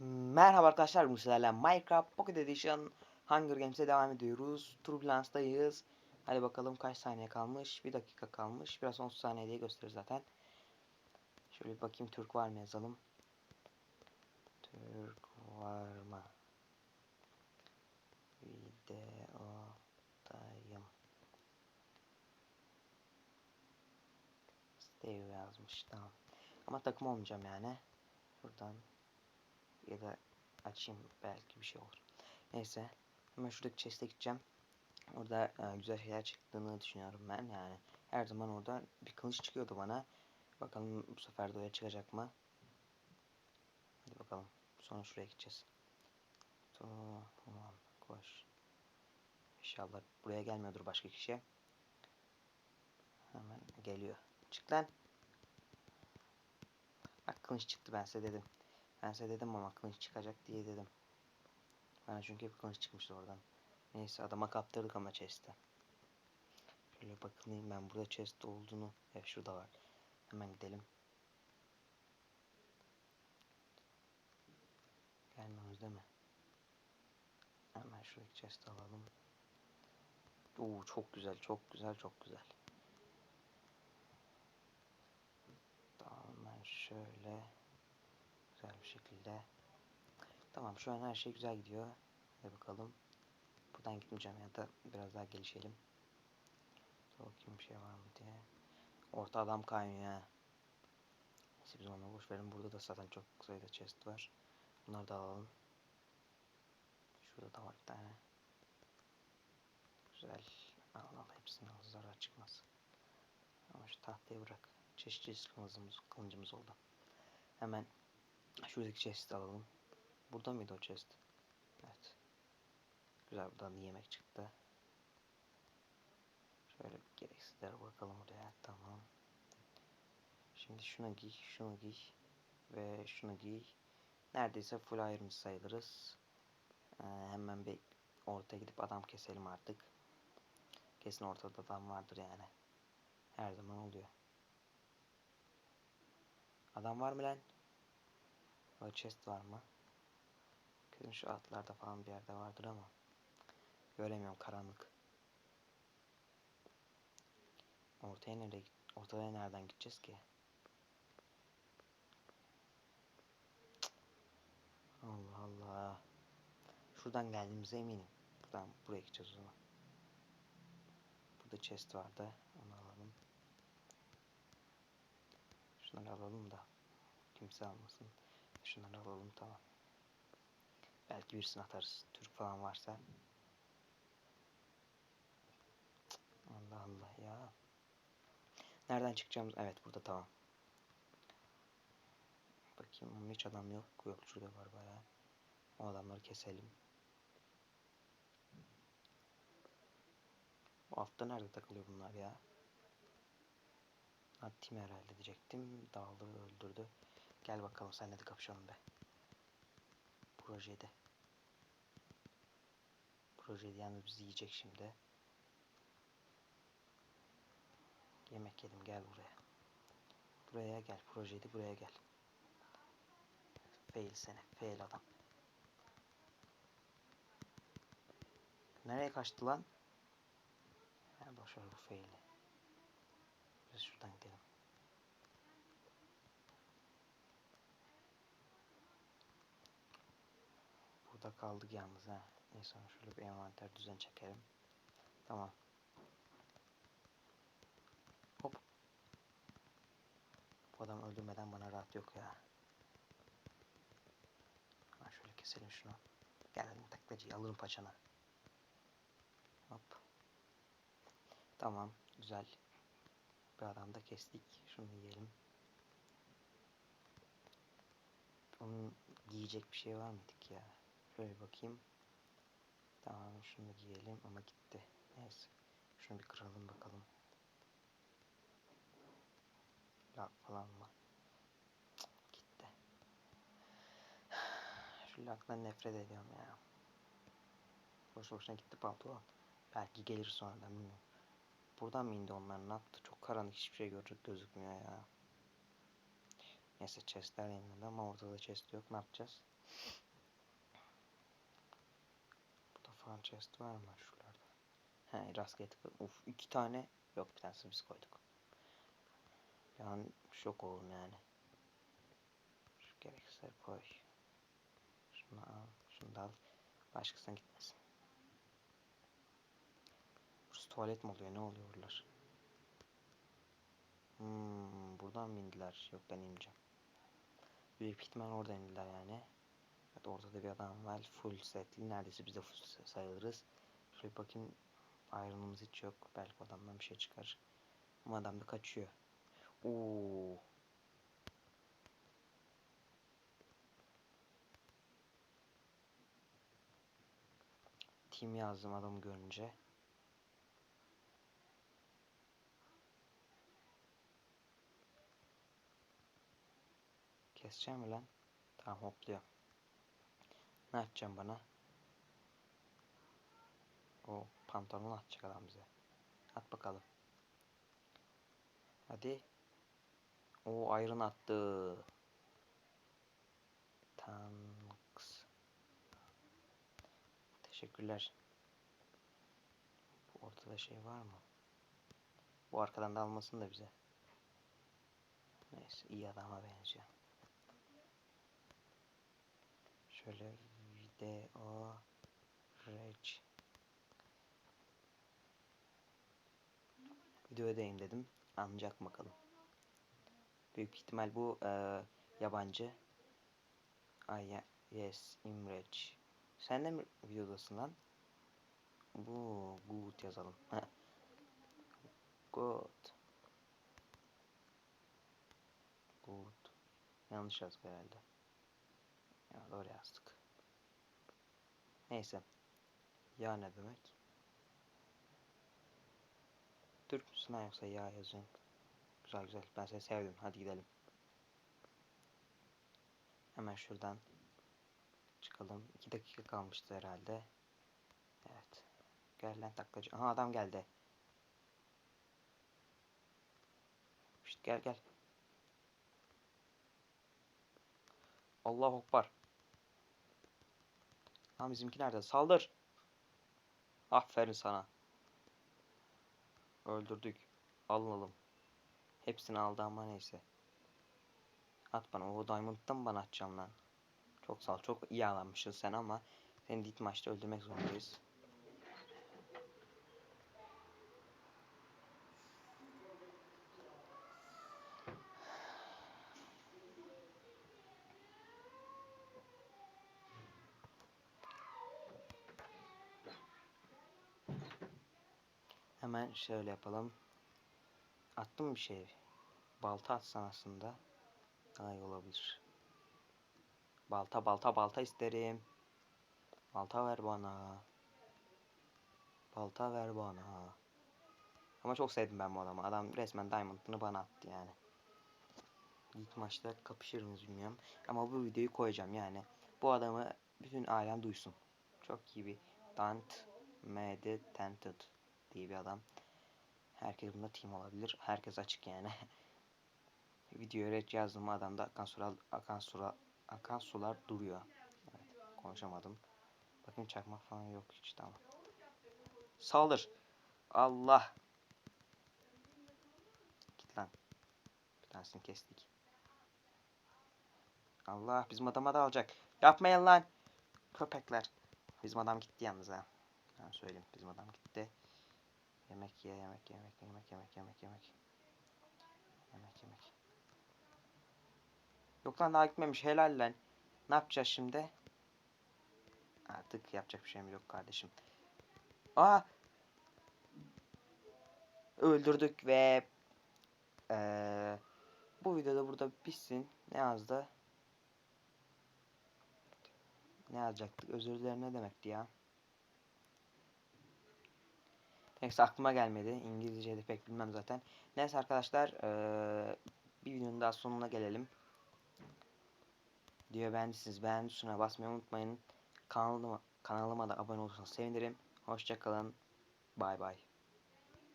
Merhaba arkadaşlar, bu sizlerle Minecraft Pocket Edition Hunger Games'e devam ediyoruz. Turbulance'dayız. Hadi bakalım kaç saniye kalmış? Bir dakika kalmış. Biraz 30 saniye diye gösterir zaten. Şöyle bir bakayım Türk var mı yazalım. Türk var mı? Videodayım. Steve yazmış tamam. Ama takım olmayacağım yani. Buradan ya da açayım belki bir şey olur. Neyse. Hemen şuradaki chest'e gideceğim. Orada e, güzel şeyler çıktığını düşünüyorum ben yani. Her zaman orada bir kılıç çıkıyordu bana. Bakalım bu sefer de öyle çıkacak mı? Hadi bakalım. Sonra şuraya gideceğiz. Tamam. Koş. İnşallah buraya gelmiyordur başka kişi. Hemen geliyor. Çık lan. Bak kılıç çıktı ben size dedim. Ben size dedim ama kılıç çıkacak diye dedim. Bana çünkü hep kılıç çıkmıştı oradan. Neyse adama kaptırdık ama chest'e. Şöyle bakayım ben burada chest olduğunu. Evet şurada var. Hemen gidelim. Gelmiyoruz değil mi? Hemen şuradaki chest alalım. Oo çok güzel, çok güzel, çok güzel. Tamam ben şöyle güzel bir şekilde. Tamam şu an her şey güzel gidiyor. Hadi bakalım. Buradan gitmeyeceğim ya da biraz daha gelişelim. Dur Bakayım bir şey var mı diye. Orta adam kaynıyor. Neyse biz onu boş verin. Burada da zaten çok sayıda chest var. Bunları da alalım. Şurada da var bir tane. Güzel. Al al hepsini al zarar çıkmaz. Ama şu tahtayı bırak. Çeşit çeşit kılıcımız, kılıcımız oldu. Hemen şuradaki chest'i alalım. Burada mıydı o chest? Evet. Güzel buradan da yemek çıktı. Şöyle gereksizler bakalım oraya. Tamam. Şimdi şunu giy, şunu giy ve şunu giy. Neredeyse full iron sayılırız. Ee, hemen bir ortaya gidip adam keselim artık. Kesin ortada adam vardır yani. Her zaman oluyor. Adam var mı lan? O chest var mı? Kesin şu atlarda falan bir yerde vardır ama. Göremiyorum karanlık. Ortaya nereye ortaya nereden gideceğiz ki? Allah Allah. Şuradan geldiğimize eminim. Buradan buraya gideceğiz o zaman. Burada chest vardı. Onu alalım. Şunları alalım da kimse almasın. Şunları alalım tamam. Belki birisini atarız. Türk falan varsa. Allah Allah ya. Nereden çıkacağımız? Evet burada tamam. Bakayım hiç adam yok. Yok şurada var bayağı. O adamları keselim. Bu altta nerede takılıyor bunlar ya? Tim herhalde diyecektim. Dağıldı öldürdü. Gel bakalım senle de kapışalım be. Projede. Projede yalnız bizi yiyecek şimdi. Yemek yedim gel buraya. Buraya gel projeydi buraya gel. Fail seni fail adam. Nereye kaçtı lan? Ha, boşver bu faili. Biz şuradan gidelim. Burada kaldık yalnız ha. Neyse şöyle bir envanter düzen çekelim. Tamam. Hop. Bu adam öldürmeden bana rahat yok ya. Ha şöyle keselim şunu. Geldim taklacıyı alırım paçana. Hop. Tamam güzel. Bir adam da kestik. Şunu yiyelim. Onun giyecek bir şey var mıydık ya? Şöyle bakayım. Tamam şunu giyelim ama gitti. Neyse. Şunu bir kıralım bakalım. Lak falan mı? Cık, gitti. Şu laktan nefret ediyorum ya. Boş boşuna gitti pantolon. Belki gelir sonradan bilmiyorum. Buradan mı indi onlar ne yaptı? Çok karanlık hiçbir şey görecek gözükmüyor ya. Neyse chestler yenildi ama ortada chest yok. Ne yapacağız? Falan chest var mı şuralarda? He rastgele tıkladım. Uf iki tane. Yok bir tanesi biz koyduk. An şok oldum yani. Şu gerekirse koy. Şunu al. Şunu da al. Başkasına gitmesin. Burası tuvalet mi oluyor? Ne oluyor buralar? Hmm, buradan mı indiler? Yok ben ineceğim. Büyük ihtimal orada indiler yani. Evet ortada bir adam var. Full setli. Neredeyse biz de full sayılırız. Şöyle bakayım. Iron'ımız hiç yok. Belki adamdan bir şey çıkar. Ama adam da kaçıyor. Oo. Team yazdım adamı görünce. Keseceğim mi lan? Tamam hopluyor. Ne atacağım bana? O pantolonu atacak adam bize. At bakalım. Hadi. O iron attı. Tanks. Teşekkürler. Bu ortada şey var mı? Bu arkadan da almasın da bize. Neyse iyi adama benziyor. Şöyle video reg video edeyim dedim. Anlayacak bakalım. Büyük ihtimal bu eee, yabancı. Ay ya, yes imreç. Sen de mi videodasın lan? Bu good yazalım. Good. Good. Yanlış yazdık herhalde. Ya doğru yazdık. Neyse. Ya ne demek? Türk müsün yoksa ya yazacaksın? Güzel güzel. Ben seni sevdim. Hadi gidelim. Hemen şuradan çıkalım. 2 dakika kalmıştı herhalde. Evet. Gel lan taklacı. Aha adam geldi. Şşt gel gel. Allah akbar. Lan bizimki nerede? Saldır. Aferin sana. Öldürdük. Alalım. Hepsini aldı ama neyse. At bana. O Diamond'dan bana atacaksın lan? Çok sağ ol. Çok iyi alanmışsın sen ama seni ilk maçta öldürmek zorundayız. Hemen şöyle yapalım. Attım bir şey. Balta atsan aslında daha iyi olabilir. Balta balta balta isterim. Balta ver bana. Balta ver bana. Ama çok sevdim ben bu adamı. Adam resmen Diamond'ını bana attı yani. İlk maçta kapışır mıyız bilmiyorum. Ama bu videoyu koyacağım yani. Bu adamı bütün alem duysun. Çok iyi bir Dant MD Tented diye bir adam. Herkes bunda team olabilir. Herkes açık yani. Videoya red yazdım adamda akan sular, akan sular, akan sular duruyor. Evet, konuşamadım. Bakın çakmak falan yok hiç tamam. Saldır. Allah. Git lan. Bir tanesini kestik. Allah bizim adama da alacak. Yapmayın lan. Köpekler. Bizim adam gitti yalnız ha. Ben söyleyeyim bizim adam gitti. Yemek ye yemek yemek yemek yemek yemek yemek. Yemek yemek. Yok lan daha gitmemiş helal lan. Ne yapacağız şimdi? Artık yapacak bir şeyim yok kardeşim. Aa! Öldürdük ve eee bu videoda burada bitsin. Ne yazdı? Ne yazacaktık? Özür dilerim ne demekti ya? Neyse aklıma gelmedi. İngilizce'de pek bilmem zaten. Neyse arkadaşlar eee, bir videonun daha sonuna gelelim. Diyor beğendiyseniz beğen tuşuna basmayı unutmayın. Kanalıma, kanalıma da abone olursanız sevinirim. Hoşçakalın. Bay bay.